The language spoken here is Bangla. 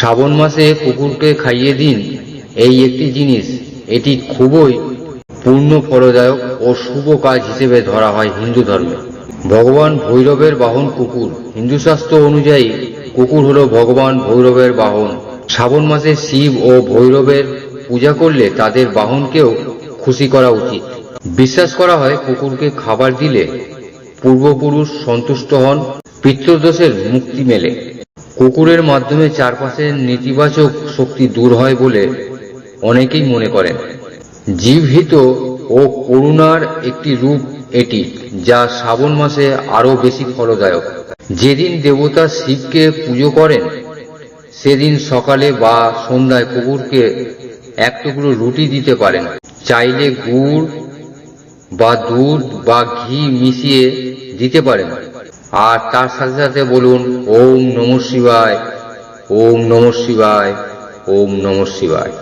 শ্রাবণ মাসে কুকুরকে খাইয়ে দিন। এই একটি জিনিস, এটি খুবই পূর্ণ ফলদায়ক ও শুভ কাজ হিসেবে ধরা হয় হিন্দু ধর্মে। ভগবান ভৈরবের বাহন কুকুর। হিন্দু শাস্ত্র অনুযায়ী, কুকুর হল ভগবান ভৈরবের বাহন। শ্রাবণ মাসে শিব ও ভৈরবের পূজা করলে তাদের বাহনকেও খুশি করা উচিত। বিশ্বাস করা হয় কুকুরকে খাবার দিলে পূর্বপুরুষ সন্তুষ্ট হন, পিতৃদোষের মুক্তি মেলে। কুকুরের মাধ্যমে চারপাশের নেতিবাচক শক্তি দূর হয় বলে অনেকেই মনে করেন। জীবহিত ও করুণার একটি রূপ এটি, যা শ্রাবণ মাসে আরও বেশি ফলদায়ক। যেদিন দেবতা শিবকে পুজো করেন, সেদিন সকালে বা সন্ধ্যায় কুকুরকে এক টুকরো রুটি দিতে পারেন। চাইলে গুড় বা দুধ বা ঘি মিশিয়ে দিতে পারেন। আর তার সাথে সাথে বলুন ওম নম শিবায় ওম নম শিবায় ওম নম শিবায়।